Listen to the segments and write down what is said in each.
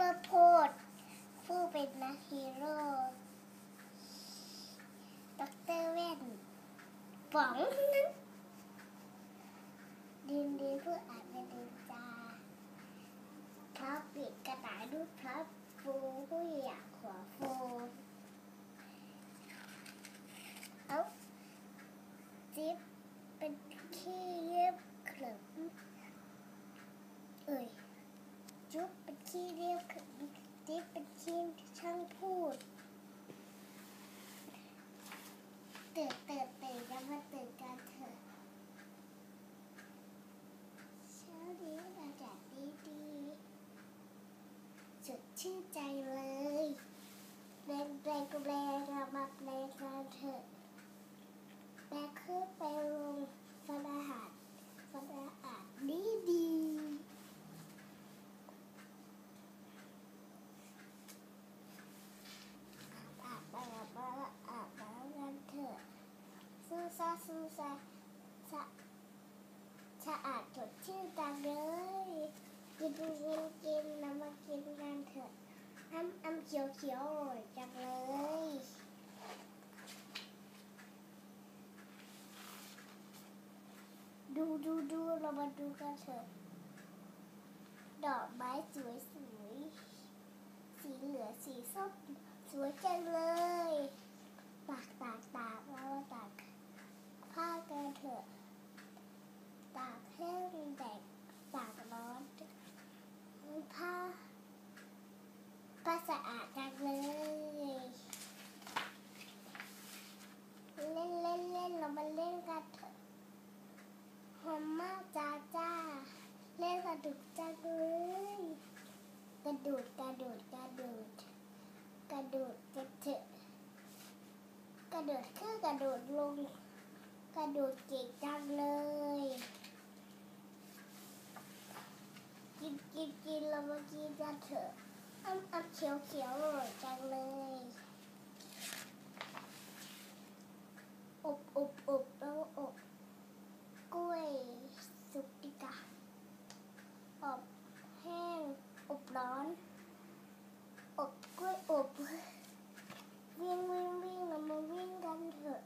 เปอร์โพดผู้เป็นนักฮีโร่ด็อกเตอร์เว่นป๋องดินดินผู้อ่าจเป็นดินจาพระปิดกระต่ายรูปพระฟูผู้อยากหัวฟูเอ้าจิ๊บเป็นขี้เย็บขลึมเอ่ย จุ๊บเป็นขี้เรียบขึง ที่ช่างพูดตื่นตื่นตื่นแล้วมาตื่นกันเถอะเช้านี้อากาศดีดีๆสดชื่นใจเลยแรงแรงแรงเรามาแปลงกันเถอะแปลงขึ้นไปลงฟันอาหารฟันอาหารดีดีๆ อาบน้ำมาอาบน้ำกันเถอะซูซาซูซาสะสะอาดสดชื่นจังเลย กินกินกินน้ำมากินกันเถอะน้ำน้ำเขียวเขียวอร่อยจังเลยดูดูดูเรามาดูกันเถอะ ดอกไม้สวยสวยสีเหลืองสีส้มสวยจังเลย ตากตากตากแล้วมาตากผ้ากันเถอะ ตากแห้งแดดตากร้อนผ้าผ้าสะอาดจังเลย เล่นเล่นเล่นเรามาเล่นกันเถอะหอมมากจ้าจ้า เล่นสนุกจังเลย ก ระโดดกระโดดกระโดดกระโดดจะเถอะกระโดดขึ้นกระโดดลง กระโดดเก่งจังเลย กินกินกินเรามากินกันเถอะอ้ำอ้ำเขียวเขียวอร่อยจังเลย อบอบอบแล้วอบกล้วยสุกดีกว่าอบแห้ง อบร้อน อบกล้วยอบวิ่งวิ่งวิ่งเรามาวิ่งกันเถอะ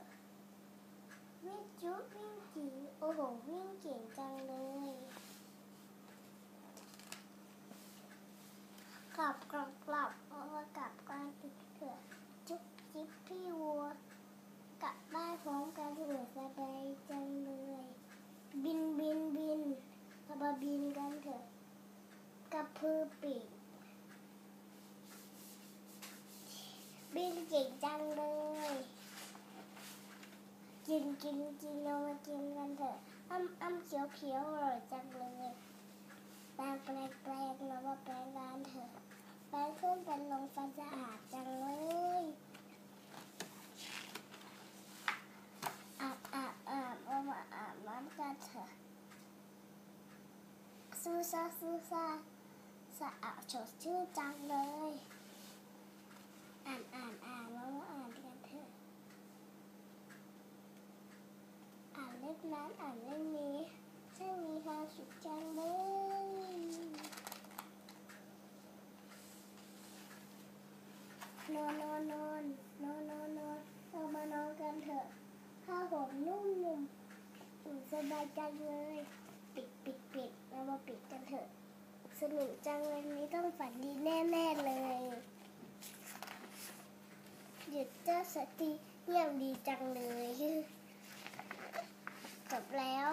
วิ่งจุ๊บวิ่งจีโอ้โหวิ่งเก่งจังเลย กลับกลับกลับเอามากลับกันเถอะจุ๊บจิ๊บพี่วัว กลับบ้านพร้อมกันเถอะสบายจังเลย บินบินบินเรามาบินกันเถอะ กระพือปีกบินเก่งจังเลย กินกินกินเรามากินกันเถอะอ้ำอ้ำเขียวเขียวอร่อยจังเลยแปลงแปลงแปลงเรามาแปลงกันเถอะแปลงขึ้นเป็นลงฟันสะอาดจังเลยอาบอาบอาบเรามาอาบน้ำกันเถอะซูซาซูซา สะอาดสดชื่นจังเลย อ่านอ่านอ่านแล้วมาอ่านกันเถอะ อ่านเล่มนั้นอ่านเล่มนี้ช่างมีความสุขจังเลยนอนนอนนอนนอนนอนนอนเรามานอนกันเถอะผ้าห่มนุ่มนุ่มสบายจังเลย ปิดปิดปิดเรามาปิดกันเถอะ สนุกจังวันนี้ต้องฝันดีแน่ๆเลย หยุดเจ้าสติเงียบดีจังเลย จบแล้ว